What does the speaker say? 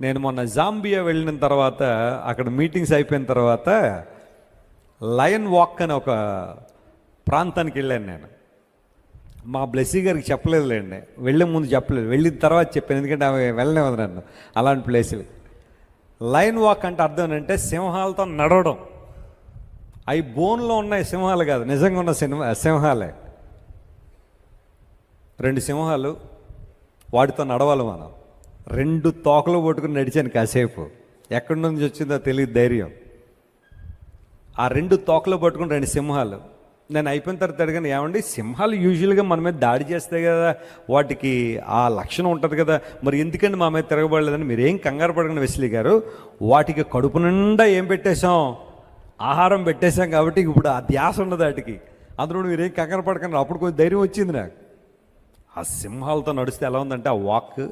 నేను మొన్న జాంబియా వెళ్ళిన తర్వాత అక్కడ మీటింగ్స్ అయిపోయిన తర్వాత లయన్ వాక్ అని ఒక ప్రాంతానికి వెళ్ళాను నేను. మా బ్లెస్సీ గారికి చెప్పలేదులేండి. వెళ్ళే ముందు చెప్పలేదు. వెళ్ళిన తర్వాత చెప్పాను. ఎందుకంటే ఆమె వెళ్ళలేము నన్ను. అలాంటి ప్లేసులు. లైన్ వాక్ అంటే అర్థం ఏంటంటే సింహాలతో నడవడం. అవి బోన్లో ఉన్నాయి సింహాలు కాదు. నిజంగా ఉన్న సినిమా సింహాలే. రెండు సింహాలు వాటితో నడవాలి మనం. రెండు తోకలు పట్టుకుని నడిచాను కాసేపు. ఎక్కడి నుంచి వచ్చిందో తెలియదు ధైర్యం. ఆ రెండు తోకలు పట్టుకుని రెండు సింహాలు. నేను అయిపోయిన తర్వాత అడిగాను ఏమండి సింహాలు యూజువల్గా మన మీద దాడి చేస్తాయి కదా వాటికి ఆ లక్షణం ఉంటుంది కదా మరి ఎందుకండి మా మీద తిరగబడలేదని మీరేం కంగారు పడకండి వెస్లీ గారు. వాటికి కడుపు నిండా ఏం పెట్టేశాం? ఆహారం పెట్టేశాం కాబట్టి ఇప్పుడు ఆ ధ్యాస ఉండదు వాటికి. అందులో మీరేం కంగారు పడకండి అప్పుడు కొంచెం ధైర్యం వచ్చింది నాకు. ఆ సింహాలతో నడిస్తే ఎలా ఉందంటే ఆ వాక్